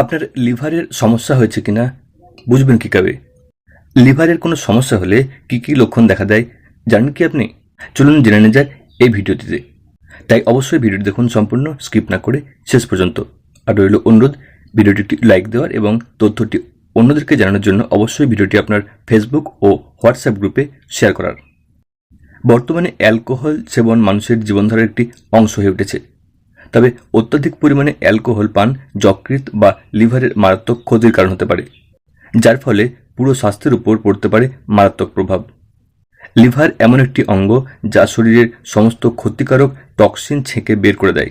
আপনার লিভারের সমস্যা হয়েছে কিনা, বুঝবেন কীভাবে? লিভারের কোনো সমস্যা হলে কি কি লক্ষণ দেখা দেয়, জানেন কি আপনি? চলুন জেনে নেওয়া যাক এই ভিডিওটিতে। তাই অবশ্যই ভিডিওটি দেখুন সম্পূর্ণ, স্কিপ না করে শেষ পর্যন্ত। আর রইল অনুরোধ, ভিডিওটি একটি লাইক দেওয়ার এবং তথ্যটি অন্যদেরকে জানানোর জন্য অবশ্যই ভিডিওটি আপনার ফেসবুক ও হোয়াটসঅ্যাপ গ্রুপে শেয়ার করার। বর্তমানে অ্যালকোহল সেবন মানুষের জীবনধারার একটি অংশ হয়ে উঠেছে। তবে অত্যাধিক পরিমাণে অ্যালকোহল পান যকৃত বা লিভারের মারাত্মক ক্ষতির কারণ হতে পারে, যার ফলে পুরো স্বাস্থ্যের উপর পড়তে পারে মারাত্মক প্রভাব। লিভার এমন একটি অঙ্গ যা শরীরের সমস্ত ক্ষতিকারক টক্সিন ছেঁকে বের করে দেয়।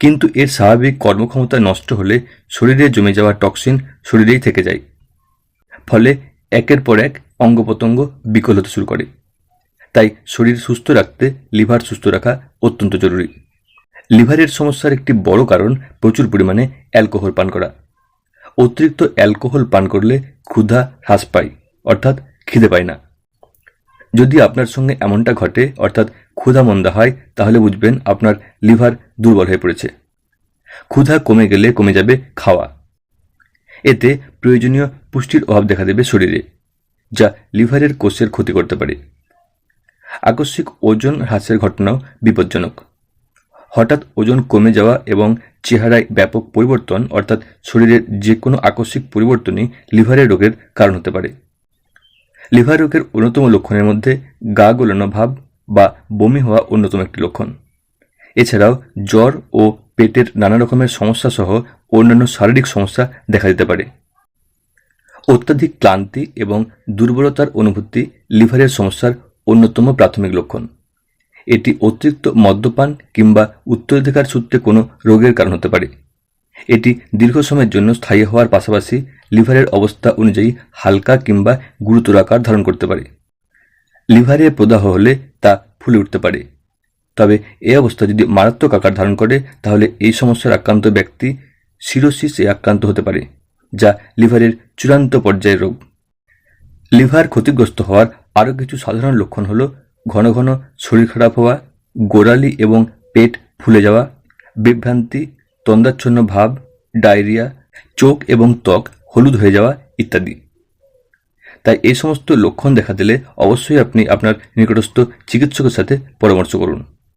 কিন্তু এর স্বাভাবিক কর্মক্ষমতা নষ্ট হলে শরীরে জমে যাওয়া টক্সিন শরীরেই থেকে যায়। ফলে একের পর এক অঙ্গ প্রত্যঙ্গ বিকল হতে শুরু করে। তাই শরীর সুস্থ রাখতে লিভার সুস্থ রাখা অত্যন্ত জরুরি। লিভারের সমস্যার একটি বড় কারণ প্রচুর পরিমাণে অ্যালকোহল পান করা। অতিরিক্ত অ্যালকোহল পান করলে ক্ষুধা হ্রাস পায়, অর্থাৎ খিদে পায় না। যদি আপনার সঙ্গে এমনটা ঘটে, অর্থাৎ ক্ষুধা মন্দা হয়, তাহলে বুঝবেন আপনার লিভার দুর্বল হয়ে পড়েছে। ক্ষুধা কমে গেলে কমে যাবে খাওয়া। এতে প্রয়োজনীয় পুষ্টির অভাব দেখা দেবে শরীরে, যা লিভারের কোষের ক্ষতি করতে পারে। আকস্মিক ওজন হ্রাসের ঘটনাও বিপজ্জনক। হঠাৎ ওজন কমে যাওয়া এবং চেহারায় ব্যাপক পরিবর্তন, অর্থাৎ শরীরের যে কোনো আকস্মিক পরিবর্তনই লিভারের রোগের কারণ হতে পারে। লিভার রোগের অন্যতম লক্ষণের মধ্যে গা গোলানো ভাব বা বমি হওয়া অন্যতম একটি লক্ষণ। এছাড়াও জ্বর ও পেটের নানা রকমের সমস্যা সহ অন্যান্য শারীরিক সমস্যা দেখা দিতে পারে। অত্যাধিক ক্লান্তি এবং দুর্বলতার অনুভূতি লিভারের সমস্যার অন্যতম প্রাথমিক লক্ষণ। এটি অতিরিক্ত মদ্যপান কিংবা উত্তরাধিকার সূত্রে কোনো রোগের কারণ হতে পারে। এটি দীর্ঘ সময়ের জন্য স্থায়ী হওয়ার পাশাপাশি লিভারের অবস্থা অনুযায়ী হালকা কিংবা গুরুতর আকার ধারণ করতে পারে। লিভারে প্রদাহ হলে তা ফুলে উঠতে পারে। তবে এই অবস্থা যদি মারাত্মক আকার ধারণ করে, তাহলে এই সমস্যার আক্রান্ত ব্যক্তি সিরোসিসে আক্রান্ত হতে পারে, যা লিভারের চূড়ান্ত পর্যায়ের রোগ। লিভার ক্ষতিগ্রস্ত হওয়ার আরও কিছু সাধারণ লক্ষণ হলো ঘন ঘন শরীর খারাপ হওয়া, গোড়ালি এবং পেট ফুলে যাওয়া, বিভ্রান্তি তন্দাচ্ছন্ন ভাব, ডায়রিয়া, চোখ এবং ত্বক হলুদ হয়ে যাওয়া ইত্যাদি। তাই এই সমস্ত লক্ষণ দেখা দিলে অবশ্যই আপনি আপনার নিকটস্থ চিকিৎসকের সাথে পরামর্শ করুন।